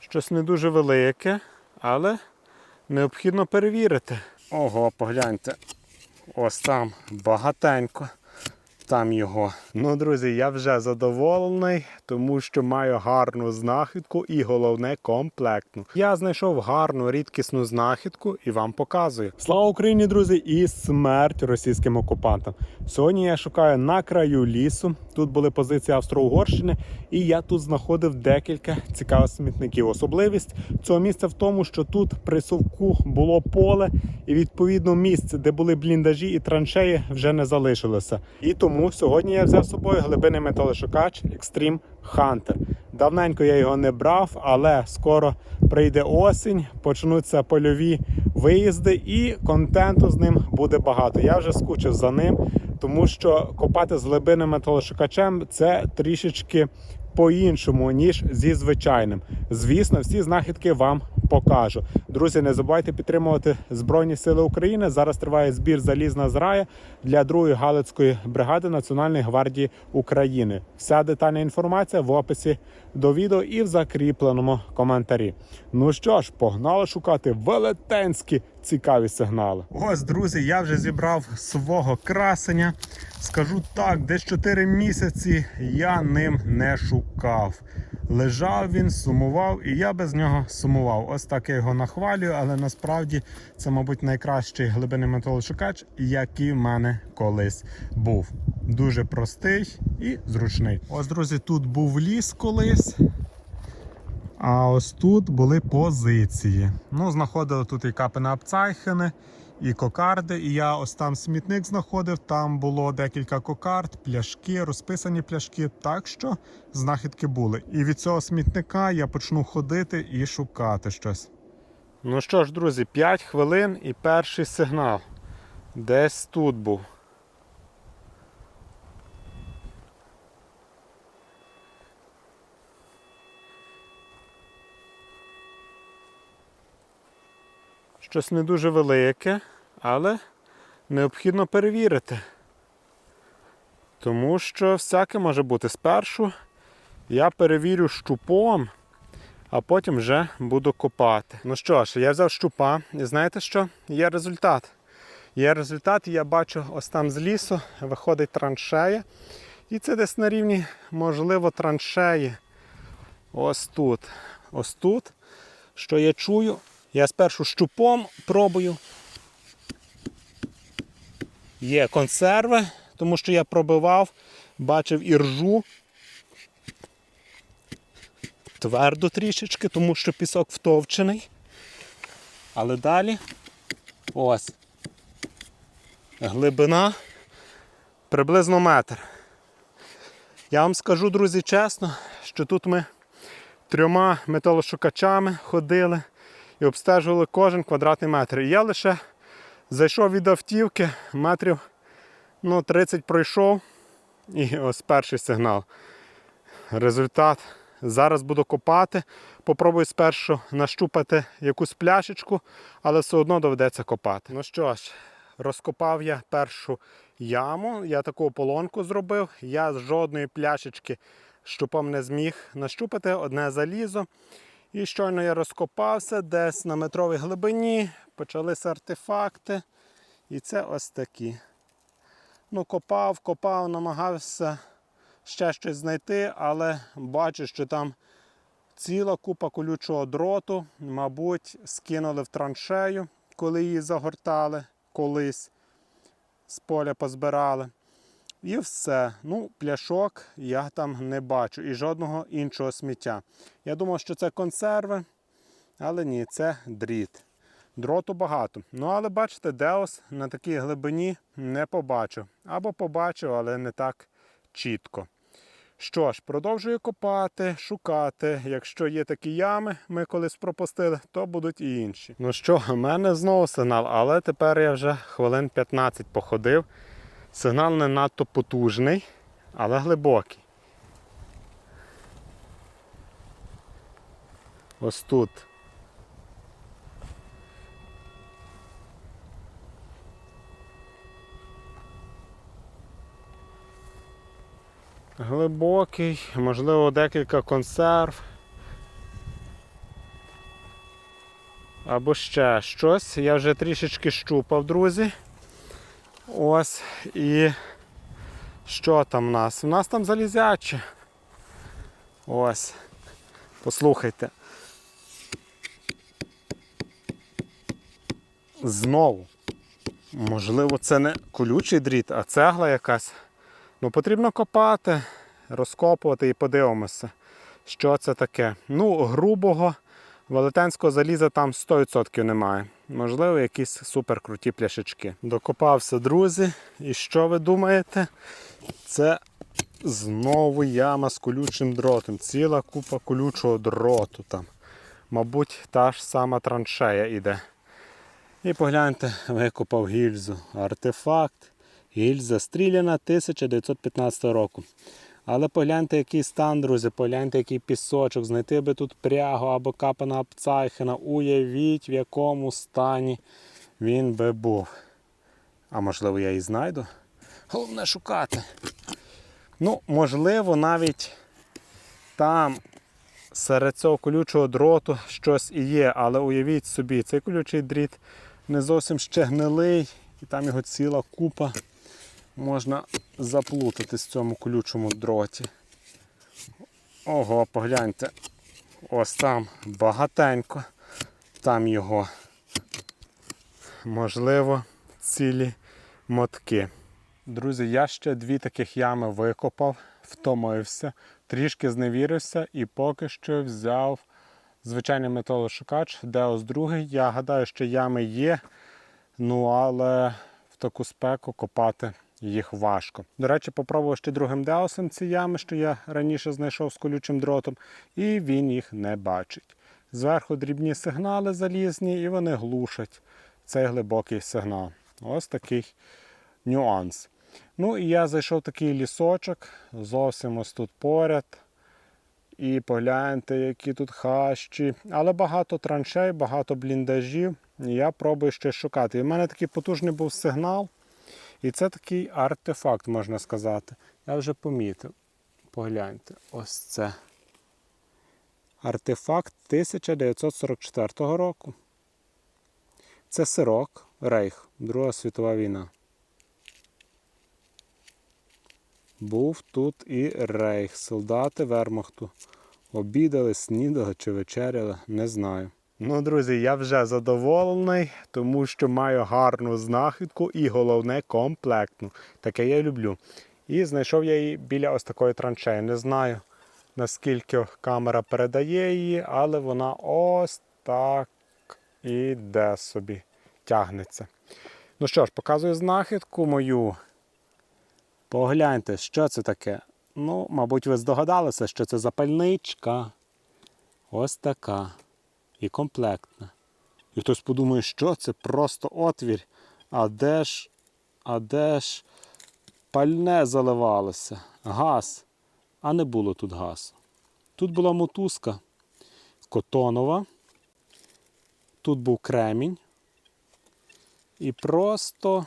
Щось не дуже велике, але необхідно перевірити. Ого, погляньте. Ось там багатенько. Там його. Ну, друзі, я вже задоволений, тому що маю гарну знахідку і головне комплектну. Я знайшов гарну рідкісну знахідку і вам показую. Слава Україні, друзі, і смерть російським окупантам. Сьогодні я шукаю на краю лісу. Тут були позиції Австро-Угорщини, і я тут знаходив декілька цікавих смітників. Особливість цього місця в тому, що тут при совку було поле, і відповідно місце, де були бліндажі і траншеї, вже не залишилося. І тому сьогодні я взяв з собою глибинний металошукач Extreme Hunter. Давненько я його не брав, але скоро прийде осінь, почнуться польові виїзди, і контенту з ним буде багато. Я вже скучив за ним, тому що копати з глибинним металошукачем це трішечки по-іншому, ніж зі звичайним. Звісно, всі знахідки вам покажу. Друзі, не забувайте підтримувати Збройні Сили України. Зараз триває збір залізна зрая для другої Галицької бригади Національної гвардії України. Вся детальна інформація в описі до відео і в закріпленому коментарі. Ну що ж, погнали шукати велетенські цікаві сигнали. Ось, друзі, я вже зібрав свого красення. Скажу так, десь 4 місяці я ним не шукав. Лежав він, сумував, і я без нього сумував. Ось так я його нахвалюю, але насправді це, мабуть, найкращий глибинний металошукач, який в мене колись був. Дуже простий і зручний. Ось, друзі, тут був ліс колись. А ось тут були позиції. Ну, знаходили тут і капена Апцайхени, і кокарди. І я ось там смітник знаходив. Там було декілька кокард, пляшки, розписані пляшки. Так що знахідки були. І від цього смітника я почну ходити і шукати щось. Ну що ж, друзі, 5 хвилин і перший сигнал. Десь тут був. Щось не дуже велике, але необхідно перевірити. Тому що всяке може бути. Спершу я перевірю щупом, а потім вже буду копати. Ну що ж, я взяв щупа, і знаєте що? Є результат. Є результат, і я бачу, ось там з лісу виходить траншея. І це десь на рівні, можливо, траншеї. Ось тут. Ось тут. Що я чую? Я спершу щупом пробую. Є консерви, тому що я пробивав, бачив і ржу. Твердо трішечки, тому що пісок втовчений. Але далі ось глибина приблизно метр. Я вам скажу, друзі, чесно, що тут ми трьома металошукачами ходили і обстежували кожен квадратний метр. І я лише зайшов від автівки, метрів ну, 30 пройшов. І ось перший сигнал. Результат. Зараз буду копати. Попробую спершу нащупати якусь пляшечку, але все одно доведеться копати. Ну що ж, розкопав я першу яму, я таку ополонку зробив. Я з жодної пляшечки щупом не зміг нащупати одне залізо. І щойно я розкопався десь на метровій глибині, почалися артефакти. І це ось такі. Ну, копав, копав, намагався ще щось знайти, але бачу, що там ціла купа колючого дроту, мабуть, скинули в траншею, коли її загортали колись з поля позбирали. І все. Ну, пляшок я там не бачу і жодного іншого сміття. Я думав, що це консерви, але ні, це дріт. Дроту багато. Ну, але бачите, Деос на такій глибині не побачив. Або побачив, але не так чітко. Що ж, продовжую копати, шукати. Якщо є такі ями, ми колись пропустили, то будуть і інші. Ну що, у мене знову сигнал, але тепер я вже хвилин 15 походив. Сигнал не надто потужний, але глибокий. Ось тут. Глибокий, можливо, декілька консерв. або ще щось. Я вже трішечки щупав, друзі. Ось і що там у нас? У нас там залізяче. Ось. Послухайте. Знову. Можливо, це не колючий дріт, а цегла якась. Ну, потрібно копати, розкопувати і подивимося, що це таке. Ну, грубого велетенського заліза там 100% немає. Можливо, якісь суперкруті пляшечки. Докопався, друзі. І що ви думаєте? Це знову яма з колючим дротом. Ціла купа колючого дроту там. Мабуть, та ж сама траншея іде. І погляньте, викопав гільзу. Артефакт. Гільза стріляна 1915 року. Але погляньте, який стан, друзі, погляньте, який пісочок. Знайти би тут прягу або капана Апцайхена. Уявіть, в якому стані він би був. А можливо, я і знайду. Головне шукати. Ну, можливо, навіть там серед цього колючого дроту щось і є, але уявіть собі, цей колючий дріт не зовсім ще гнилий, і там його ціла купа. Можна заплутатись в цьому колючому дроті. Ого, погляньте. Ось там багатенько. Там його. Можливо, цілі мотки. Друзі, я ще дві таких ями викопав, втомився, трішки зневірився і поки що взяв звичайний металошукач Деос 2. Я гадаю, що ями є, ну але в таку спеку копати їх важко. До речі, попробував ще другим Деосом ці ями, що я раніше знайшов з колючим дротом, і він їх не бачить. Зверху дрібні сигнали залізні, і вони глушать цей глибокий сигнал. Ось такий нюанс. Ну і я зайшов в такий лісочок, зовсім ось тут поряд. І погляньте, які тут хащі. Але багато траншей, багато бліндажів. Я пробую ще шукати. І в мене такий потужний був сигнал. І це такий артефакт, можна сказати. Я вже помітив. Погляньте, ось це. Артефакт 1944 року. Це сирок, Рейх, Друга світова війна. Був тут і рейх. Солдати Вермахту. Обідали, снідали чи вечеряли, не знаю. Ну, друзі, я вже задоволений, тому що маю гарну знахідку і головне комплектну. Таке я люблю. І знайшов я її біля ось такої траншеї. Не знаю, наскільки камера передає її, але вона ось так іде собі, тягнеться. Ну що ж, показую знахідку мою. Погляньте, що це таке. Ну, мабуть, ви здогадалися, що це запальничка. Ось така. І комплектна. І хтось подумає, що це просто отвір. А де ж, а де ж пальне заливалося? Газ. А не було тут газу. Тут була мотузка котонова. Тут був кремінь. І просто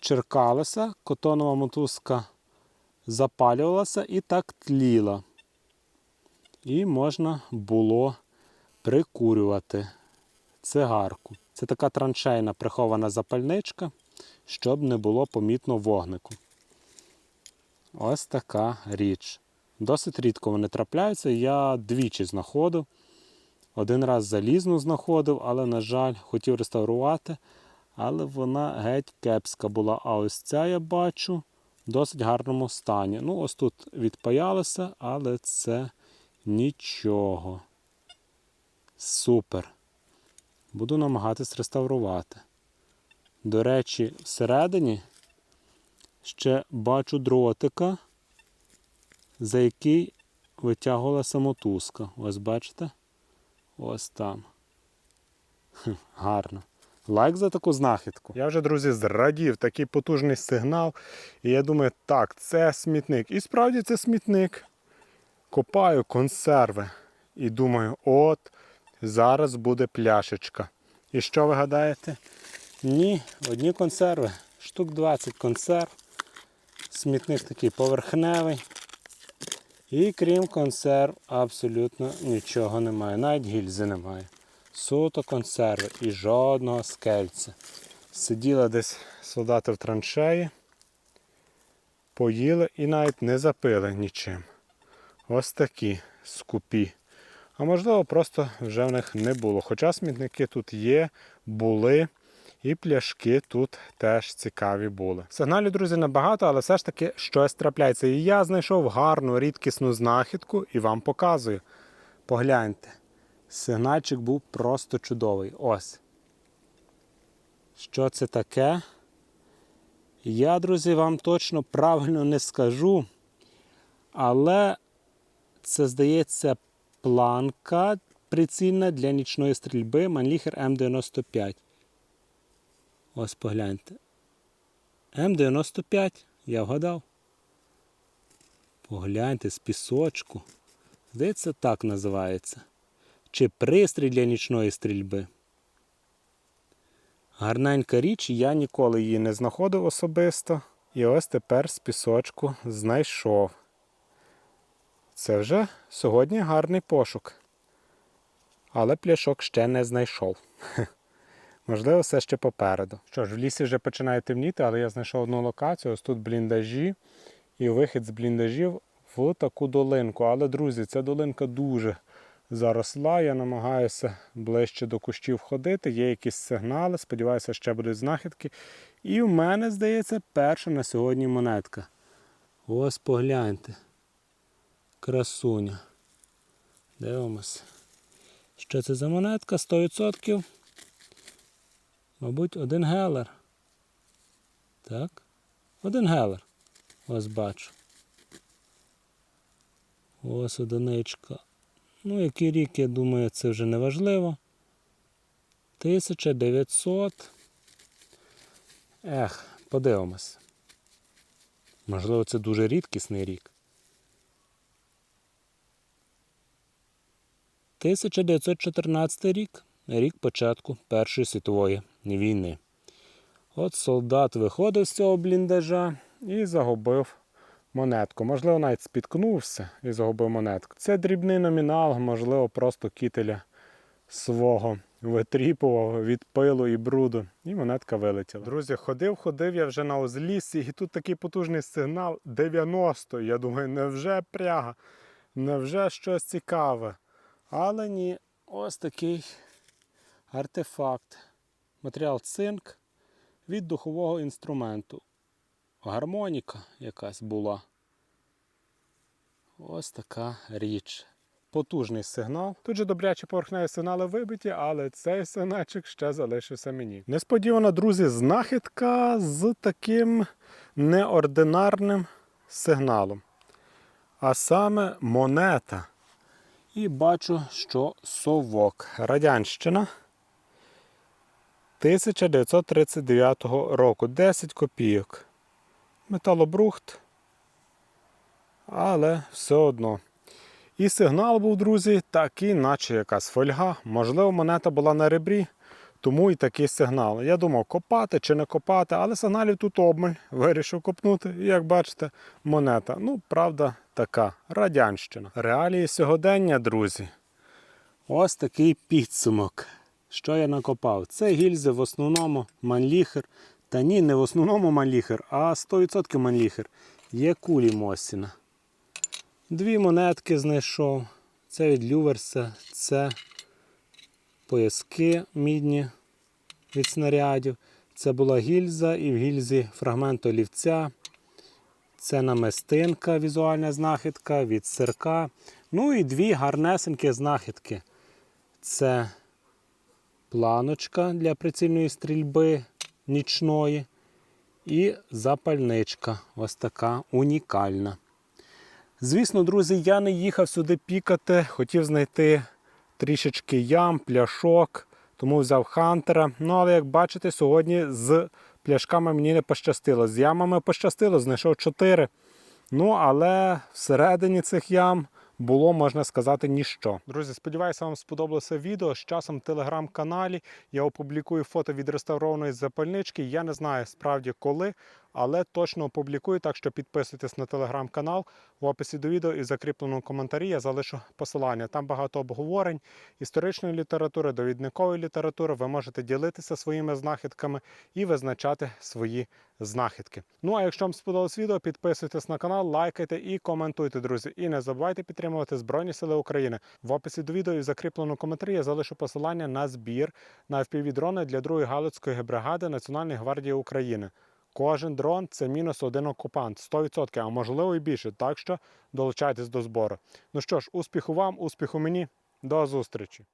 черкалася, котонова мотузка запалювалася і так тліла. І можна було прикурювати цигарку. Це така траншейна прихована запальничка, щоб не було помітно вогнику. Ось така річ. Досить рідко вони трапляються. Я двічі знаходив. Один раз залізну знаходив, але, на жаль, хотів реставрувати. Але вона геть кепська була. А ось ця я бачу в досить гарному стані. Ну, ось тут відпаялося, але це нічого. Супер. Буду намагатись реставрувати. До речі, всередині ще бачу дротика, за який витягувалася мотузка. Ось бачите? Ось там. Гарно. Лайк за таку знахідку. Я вже, друзі, зрадів такий потужний сигнал. І я думаю, так, це смітник. І справді це смітник. Копаю консерви. І думаю, от зараз буде пляшечка. І що ви гадаєте? Ні, одні консерви. Штук 20 консерв. Смітник такий поверхневий. І крім консерв, абсолютно нічого немає. Навіть гільзи немає. Суто консерви і жодного скельця. Сиділи десь солдати в траншеї, поїли і навіть не запили нічим. Ось такі скупі. А можливо, просто вже в них не було. Хоча смітники тут є, були, і пляшки тут теж цікаві були. Сигналів, друзі, небагато, але все ж таки щось трапляється. І я знайшов гарну рідкісну знахідку і вам показую. Погляньте. Сигнальчик був просто чудовий. Ось. Що це таке? Я, друзі, вам точно правильно не скажу. Але це, здається, планка прицільна для нічної стрільби Манліхер М95. Ось погляньте. М95, я вгадав. Погляньте з пісочку. Здається, так називається. Чи пристрій для нічної стрільби. Гарненька річ, я ніколи її не знаходив особисто. І ось тепер з пісочку знайшов. Це вже сьогодні гарний пошук. Але пляшок ще не знайшов. Можливо, все ще попереду. Що ж, в лісі вже починає темніти, але я знайшов одну локацію. Ось тут бліндажі і вихід з бліндажів в таку долинку. Але, друзі, ця долинка дуже заросла. Я намагаюся ближче до кущів ходити. Є якісь сигнали. Сподіваюся, ще будуть знахідки. І в мене, здається, перша на сьогодні монетка. Ось погляньте. Красуня. Дивимося. Що це за монетка? 100%. Мабуть, один гелер. Так. Один гелер. Ось бачу. Ось одиничка. Ну, який рік, я думаю, це вже не важливо. 1900. Ех, подивимось. Можливо, це дуже рідкісний рік. 1914 рік рік початку Першої світової війни. От солдат виходив з цього бліндажа і загубив монетку. Можливо, навіть спіткнувся і загубив монетку. Це дрібний номінал, можливо, просто кітеля свого витріпував від пилу і бруду, і монетка вилетіла. Друзі, ходив, ходив я вже на узліссі, і тут такий потужний сигнал 90. Я думаю, невже пряга, невже щось цікаве. Але ні, ось такий артефакт. Матеріал цинк від духового інструменту. Гармоніка якась була. Ось така річ. Потужний сигнал. Тут же добрячі поверхневі сигнали вибиті, але цей сигнальчик ще залишився мені. Несподівано, друзі, знахідка з таким неординарним сигналом. А саме монета. І бачу, що совок. Радянщина 1939 року. 10 копійок. Металобрухт. Але все одно. І сигнал був, друзі, такий, наче якась фольга. Можливо, монета була на ребрі, тому і такий сигнал. Я думав, копати чи не копати, але сигналів тут обмаль. Вирішив копнути. І як бачите, монета. Ну, правда, така радянщина. Реалії сьогодення, друзі. Ось такий підсумок. Що я накопав? Це гільзи в основному манліхер. Та ні, не в основному манліхер, а 100% манліхер. Є кулі Мосіна. Дві монетки знайшов. Це від Люверса, це пояски мідні від снарядів. Це була гільза і в гільзі фрагмент олівця. Це намистинка, візуальна знахідка від сирка. Ну і дві гарнесенькі знахідки. Це планочка для прицільної стрільби нічної. І запальничка. Ось така унікальна. Звісно, друзі, я не їхав сюди пікати, хотів знайти трішечки ям, пляшок, тому взяв хантера. Ну, але як бачите, сьогодні з пляшками мені не пощастило. З ямами пощастило, знайшов 4. Ну, але всередині цих ям було, можна сказати, ніщо. Друзі, сподіваюся, вам сподобалося відео. З часом в телеграм-каналі я опублікую фото від реставрованої запальнички. Я не знаю справді коли. Але точно опублікую, так що підписуйтесь на телеграм-канал. В описі до відео і в закріпленому коментарі я залишу посилання. Там багато обговорень історичної літератури, довідникової літератури. Ви можете ділитися своїми знахідками і визначати свої знахідки. Ну а якщо вам сподобалось відео, підписуйтесь на канал, лайкайте і коментуйте, друзі. І не забувайте підтримувати Збройні Сили України. В описі до відео і в закріпленому коментарі я залишу посилання на збір на FPV-дрони для 2-ї Галицької бригади Національної гвардії України. Кожен дрон це мінус один окупант, 100%, а можливо і більше. Так що долучайтесь до збору. Ну що ж, успіху вам, успіху мені. До зустрічі!